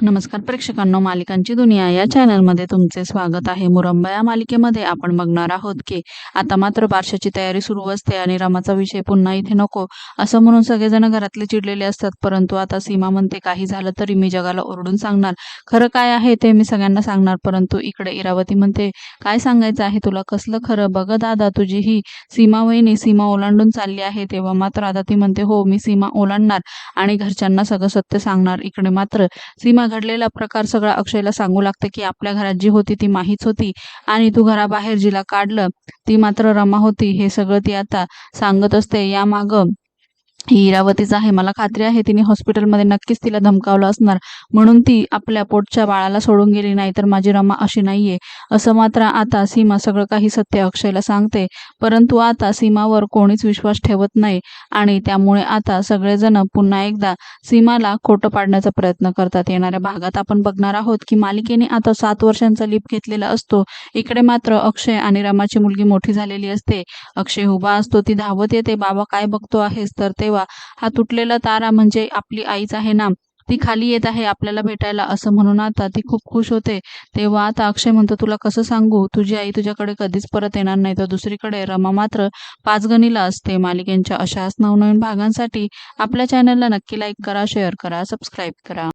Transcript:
नमस्कार प्रेक्षकांनो मालिकांची दुनिया या चॅनलमध्ये तुमचे स्वागत आहे. मुरंबा या मालिकेमध्ये आपण बघणार आहोत की आता मात्र बारशाची तयारी सुरू असते आणि रमाचा विषय पुन्हा इथे नको असं म्हणून सगळेजण घरातले चिडलेले असतात. परंतु आता सीमा म्हणते काही झालं तरी मी जगाला ओरडून सांगणार. खरं काय आहे ते मी सगळ्यांना सांगणार. परंतु इकडे इरावती म्हणते काय सांगायचं आहे तुला? कसलं खरं? बघ दादा तुझी ही सीमा वहिनी सीमा ओलांडून चालली आहे. तेव्हा मात्र आता ती म्हणते हो मी सीमा ओलांडणार आणि घरच्यांना सगळं सत्य सांगणार. इकडे मात्र सीमा घडलेला प्रकार सगळा अक्षयला सांगू लागते की आपल्या घरात जी होती ती माहीच होती आणि तू घराबाहेर जिला काढलं ती मात्र रमा होती. हे सगळं ती आता सांगत असते. या मागं ही इरावतीच आहे मला खात्री आहे तिने हॉस्पिटलमध्ये नक्कीच तिला धमकावलं असणार. म्हणून ती आपल्या पोटच्या बाळाला सोडून गेली नाही तर माझी रमा अशी नाहीये. असं मात्र आता सीमा सगळं काही सत्य अक्षयला सांगते. परंतु आता सीमावर कोणीच विश्वास ठेवत नाही आणि त्यामुळे आता सगळेजण पुन्हा एकदा सीमाला खोटं पाडण्याचा प्रयत्न करतात. येणाऱ्या भागात आपण बघणार आहोत की मालिकेने आता सात वर्षांचा लीप घेतलेला असतो. इकडे मात्र अक्षय आणि रमाची मुलगी मोठी झालेली असते. अक्षय उभा असतो ती धावत येते बाबा काय बघतो आहेस? तर ते तेव्हा हा तुटलेला तारा म्हणजे आपली आईच आहे ना. ती खाली येत आहे आपल्याला भेटायला असं म्हणून आता ती खूप खुश होते. तेव्हा आता अक्षय म्हणतो तुला कसं सांगू? तुझी आई तुझ्याकडे कधीच परत येणार नाही. तर दुसरीकडे रमा मात्र पाचगणीला असते. मालिकेंच्या अशाच नवनवीन भागांसाठी आपल्या चॅनलला नक्की लाईक करा शेअर करा सबस्क्राईब करा.